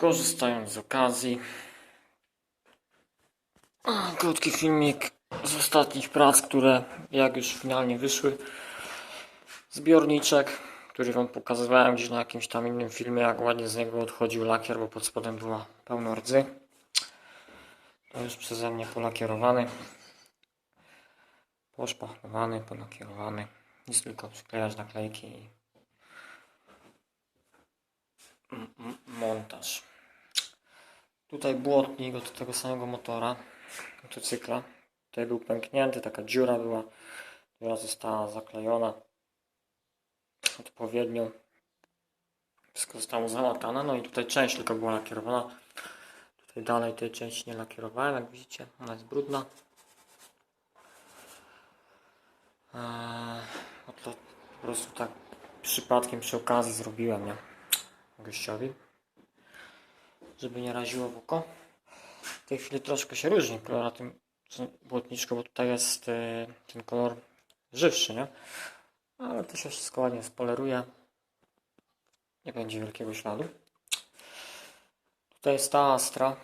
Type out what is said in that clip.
Korzystając z okazji, krótki filmik z ostatnich prac, które jak już finalnie wyszły. Zbiorniczek, który Wam pokazywałem gdzieś na jakimś tam innym filmie, jak ładnie z niego odchodził lakier, bo pod spodem była pełno rdzy. To już przeze mnie polakierowany, poszpachlowany, polakierowany. Nic tylko przyklejać naklejki Tutaj błotnik od tego samego motora, motocykla. Tutaj był pęknięty, taka dziura była, która została zaklejona odpowiednio. Wszystko zostało załatane. No i tutaj część tylko była lakierowana. Tutaj dalej tej części nie lakierowałem, jak widzicie, ona jest brudna. Eee, to po prostu tak przypadkiem przy okazji zrobiłem, nie? Gościowi żeby nie raziło w oko. W tej chwili troszkę się różni kolor na tym błotniczku, bo tutaj jest e, ten kolor żywszy, nie? Ale to się wszystko ładnie spoleruje. Nie będzie wielkiego śladu. Tutaj jest ta Astra